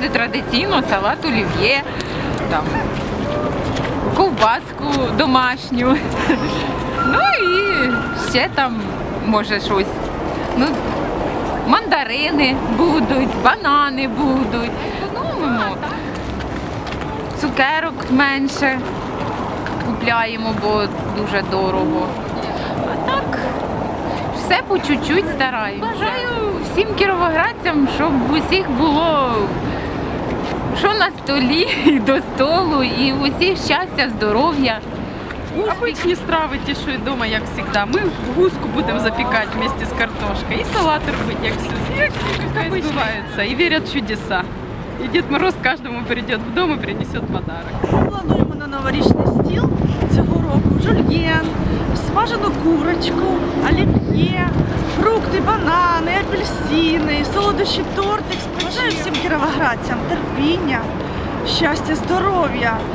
завжди традиційно салат олів'є, там, ковбаску домашню. Ну і ще там може щось. Ну, мандарини будуть, банани будуть. Економимо. Цукерок менше купляємо, бо дуже дорого. А так, все по чуть-чуть стараємося. Бажаю всім кіровоградцям, щоб усіх було на столі і до столу, і в усіх щастя, здоров'я. Обычные стравы ті, що і дома, як завжди. Ми гуску будемо запікати вместе з картошкою. І салат робити, як всі. Як пускай збиваються. І вірять в чудеса. І Дед Мороз каждому прийде в дом і принесет подарок. Ми плануємо на новорічний смажену курочку, олів'є, фрукти, банани, апельсини, солодощі тортик. Бажаю всім кіровоградцям терпіння, щастя, здоров'я,